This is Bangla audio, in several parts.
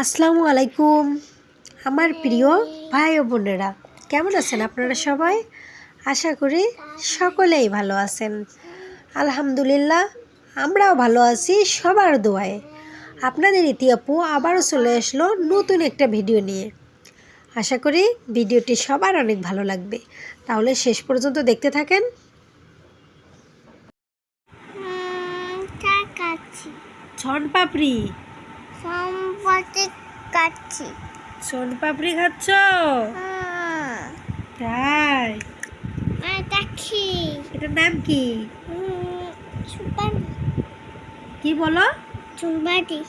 আসসালামু আলাইকুম আমার প্রিয় ভাই ও বোনেরা। কেমন আছেন আপনারা সবাই? আশা করি সকলেই ভালো আছেন। আলহামদুলিল্লাহ আমরাও ভালো আছি সবার দোয়ায়। আপনাদের ইতিহাপু আবারও চলে আসলো নতুন একটা ভিডিও নিয়ে। আশা করি ভিডিওটি সবার অনেক ভালো লাগবে। তাহলে শেষ পর্যন্ত দেখতে থাকেন। ছন পাপড়ি সম্পত্তি কাচ্ছি ছন পাপড়ি খাচ্ছ? তাই? কাচ্ছি এটার নাম কি? কি বলো? চুম্বাটি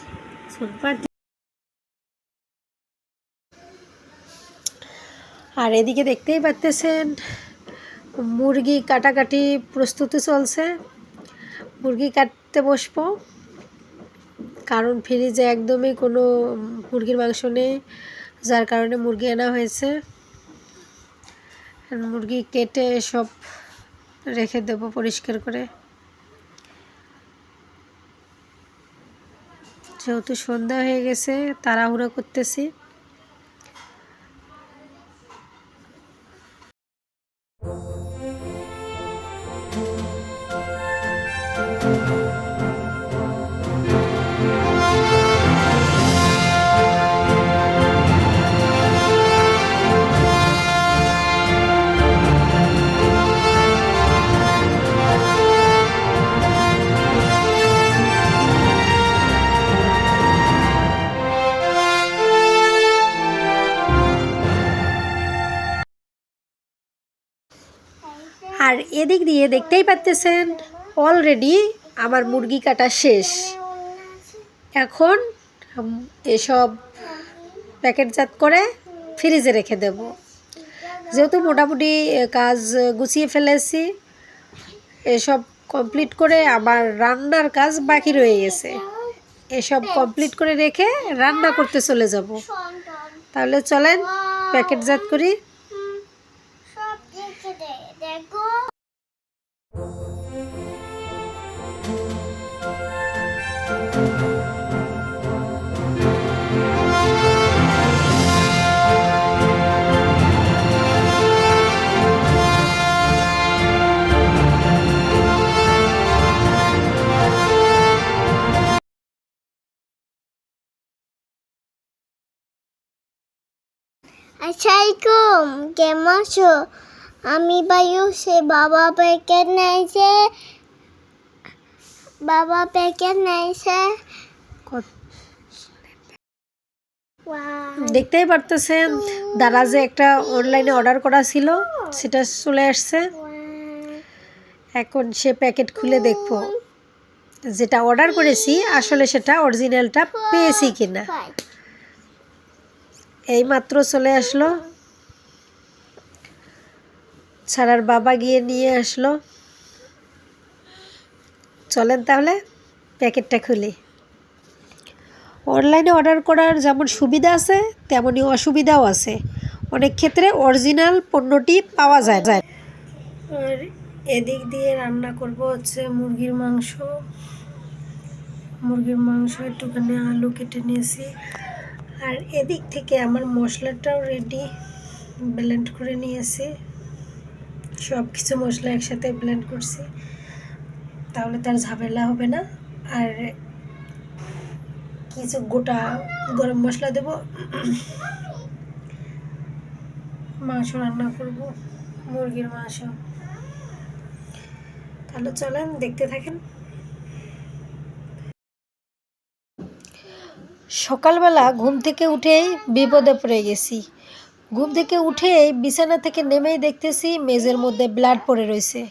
সুপাতি আর এদিকে দেখতেই পাচ্তেছেন মুরগি কাটাকাটি প্রস্তুতি চলছে। মুরগি কাটতে বসবো। কারণ ফ্রিজে একদমই কোনো মুরগির মাংস নেই, যার কারণে মুরগি আনা হয়েছে। মুরগি কেটে সব রেখে দেব পরিষ্কার করে। যেহেতু সন্ধ্যা হয়ে গেছে, তাড়াহুড়া করতেছি। এদিক দিয়ে দেখতেই পাচ্তেছেন অলরেডি আমার মুরগি কাটা শেষ। এখন এসব প্যাকেটজাত করে ফ্রিজে রেখে দেব। যেহেতু মোটামুটি কাজ গুছিয়ে ফেলেছি, এসব কমপ্লিট করে আবার রান্নার কাজ বাকি রয়ে গেছে। এসব কমপ্লিট করে রেখে রান্না করতে চলে যাব। তাহলে চলেন, প্যাকেটজাত করি। আসসালামাইকুম কেমন আছো? আমি বায়ু সে বাবা প্যাকেট নেইছে বাবা প্যাকেট নেইছে দেখতেই পারতেছেন দাদা যে একটা অনলাইনে অর্ডার করা ছিল সেটা চলে আসছে। এখন সে প্যাকেট খুলে দেখব যেটা অর্ডার করেছি আসলে সেটা অরিজিনালটা পেয়েছি কিনা। এই মাত্র চলে আসলো। ছাড়ার বাবা গিয়ে নিয়ে আসলো। চলেন তাহলে, প্যাকেটটা খুলি। অনলাইনে অর্ডার করার যেমন সুবিধা আছে তেমনই অসুবিধাও আছে। অনেক ক্ষেত্রে অরিজিনাল পণ্যটি পাওয়া যায় যায়। আর এদিক দিয়ে রান্না করব হচ্ছে মুরগির মাংস। মুরগির মাংস একটুখানি আলু কেটে নিয়েছি। আর এদিক থেকে আমার মশলাটাও রেডি ব্লেন্ড করে নিয়েছি। সব কিছু মশলা একসাথে ব্লেন্ড করছি, তাহলে তার ঝামেলা হবে না। আর কিছু গোটা গরম মশলা দেব। মাংস রান্না করব, মুরগির মাংস। তাহলে চলেন দেখতে থাকেন। সকালবেলা ঘুম থেকে উঠেই বিপদে পড়ে গেছি। ঘুম থেকে উঠেই বিছানা থেকে নেমেই দেখতেছি মেজের মধ্যে ব্লাড পড়ে রয়েছে।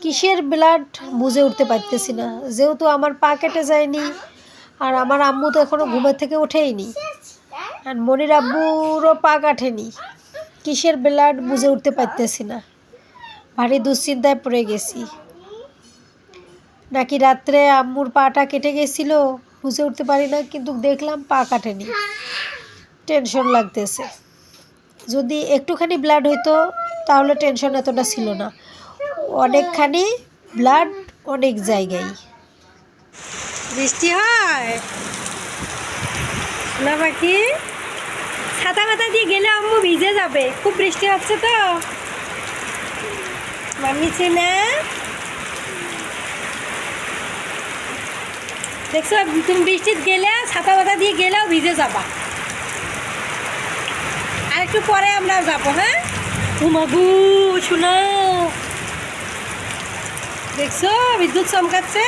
কিসের ব্লাড বুঝে উঠতে পারতেছি না। যেহেতু আমার পা কেটে যায়নি আর আমার আম্মু তো এখনও ঘুমের থেকে ওঠেইনি। আর মনির আব্বুরও পা কাটেনি। কিসের ব্লাড বুঝে উঠতে পারতেছি না। ভারী দুশ্চিন্তায় পড়ে গেছি। নাকি রাত্রে আম্মুর পাটা কেটে গেছিল? বুঝে উঠতে পারি না, কিন্তু দেখলাম পা কাটেনি। টেনশন লাগতেছে। যদি একটুখানি ব্লাড হইতো, তাহলে টেনশন এতটা ছিল না। অনেকখানি ব্লাড অনেক জায়গায়। বৃষ্টি হয়? না বাকি ছাতা মাথা দিয়ে গেলে আম্মু ভিজে যাবে। খুব বৃষ্টি হচ্ছে তো। মাম্মি চেনা? দেখছ, তুমি বৃষ্টির গেলে, ছাতা বাতা দিয়ে গেলেও ভিজে যাবা। আর একটু পরে আমরা যাব হ্যাঁ? ঘুমাবু শোনাও দেখছ, বিদ্যুৎ চমকাচ্ছে?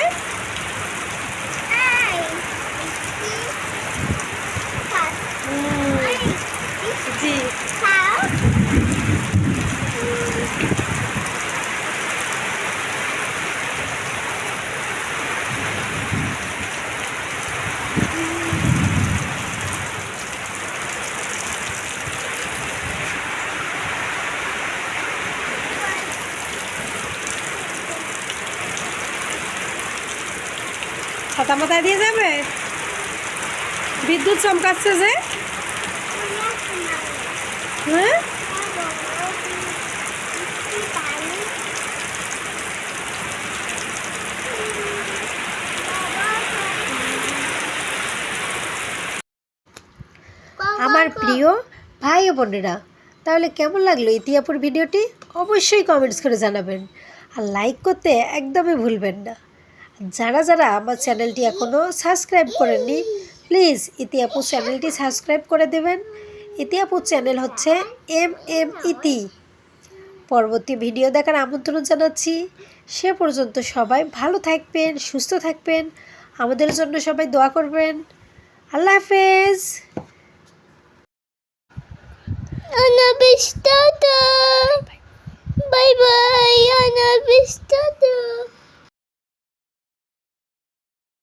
ছাতা মাথায় দিয়ে যাবে? বিদ্যুৎ চমকাচ্ছে যে। হ্যাঁ? আমার প্রিয় ভাই ও বোনেরা, তাহলে কেমন লাগল ইতিহাপুর ভিডিওটি? অবশ্যই কমেন্টস করে জানাবেন। আর লাইক করতে একদমই ভুলবেন না। যারা যারা আমার চ্যানেলটি এখনও সাবস্ক্রাইব করেননি প্লিজ ইতিহাপুর চ্যানেলটি সাবস্ক্রাইব করে দেবেন। ইতিহাপুর চ্যানেল হচ্ছে এম এম ইতি পরবর্তী ভিডিও দেখার আমন্ত্রণ জানাচ্ছি। সে পর্যন্ত সবাই ভালো থাকবেন, সুস্থ থাকবেন। আমাদের জন্য সবাই দোয়া করবেন। আল্লাহ হাফেজ। Ana bistada. Bye.